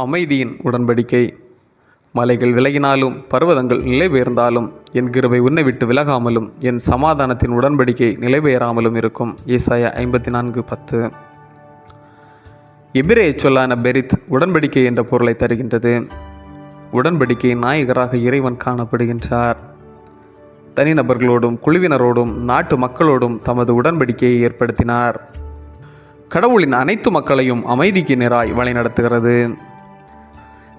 அமைதியின் உடன்படிக்கை. மலைகள் விலகினாலும் பர்வதங்கள் நிலைபெயர்ந்தாலும் என் கிருபை உன்னை விட்டு விலகாமலும் என் சமாதானத்தின் உடன்படிக்கை நிலைபெயராமலும் இருக்கும். ஏசாயா ஐம்பத்தி நான்கு பத்து. எபிரே சொல்லான பெரித் உடன்படிக்கை என்ற பொருளை தருகின்றது. உடன்படிக்கையின் நாயகராக இறைவன் காணப்படுகின்றார். தனிநபர்களோடும் குழுவினரோடும் நாட்டு மக்களோடும் தமது உடன்படிக்கையை ஏற்படுத்தினார். கடவுளின் அனைத்து மக்களையும் அமைதிக்கு நேராய் வழிநடத்துகிறது.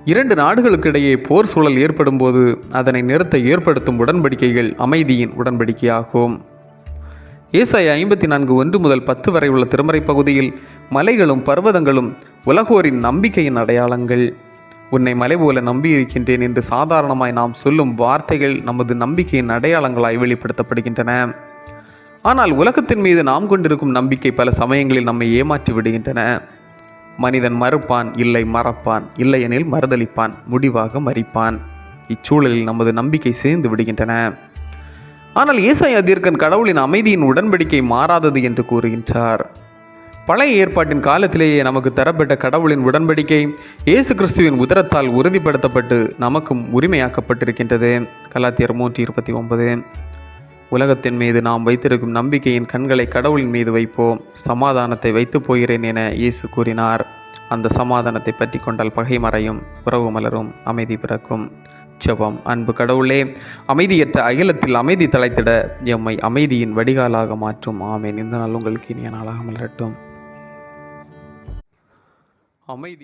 இரண்டு நாடுகளுக்கிடையே போர் சூழல் ஏற்படும் போது அதனை நிறுத்த ஏற்படுத்தும் உடன்படிக்கைகள் அமைதியின் உடன்படிக்கையாகும். ஏசாய ஐம்பத்தி நான்கு ஒன்று முதல் பத்து வரை உள்ள திருமறை பகுதியில் மலைகளும் பர்வதங்களும் உலகோரின் நம்பிக்கையின் அடையாளங்கள். உன்னை மலை போல நம்பியிருக்கின்றேன் என்று சாதாரணமாய் நாம் சொல்லும் வார்த்தைகள் நமது நம்பிக்கையின் அடையாளங்களாய் வெளிப்படுத்தப்படுகின்றன. ஆனால் உலகத்தின் மீது நாம் கொண்டிருக்கும் நம்பிக்கை பல சமயங்களில் நம்மை ஏமாற்றி விடுகின்றன. மனிதன் மறுப்பான் இல்லை மறப்பான் இல்லையெனில் மறுதளிப்பான் முடிவாக மறிப்பான். இச்சூழலில் நமது நம்பிக்கை சேர்ந்து விடுகின்றன. ஆனால் ஏசாய் தீர்க்கன் கடவுளின் அமைதியின் உடன்படிக்கை மாறாதது என்று கூறுகின்றார். பழைய ஏற்பாட்டின் காலத்திலேயே நமக்கு தரப்பட்ட கடவுளின் உடன்படிக்கை இயேசு கிறிஸ்துவின் உதரத்தால் உறுதிப்படுத்தப்பட்டு நமக்கும் உரிமையாக்கப்பட்டிருக்கின்றது. கலாத்தியர் மூன்று இருபத்தி ஒன்பது. உலகத்தின் மீது நாம் வைத்திருக்கும் நம்பிக்கையின் கண்களை கடவுளின் மீது வைப்போம். சமாதானத்தை வைத்து போகிறேன் என இயேசு கூறினார். அந்த சமாதானத்தை பற்றி கொண்டால் பகை மறையும் உறவு மலரும் அமைதி பிறக்கும். ஜபம். அன்பு கடவுளே அமைதியற்ற அகிலத்தில் அமைதி தலைத்திட எம்மை அமைதியின் வடிகாலாக மாற்றும். ஆமேன். இந்த நாள் உங்களுக்கு இனிய நாளாக மலரட்டும். அமைதி.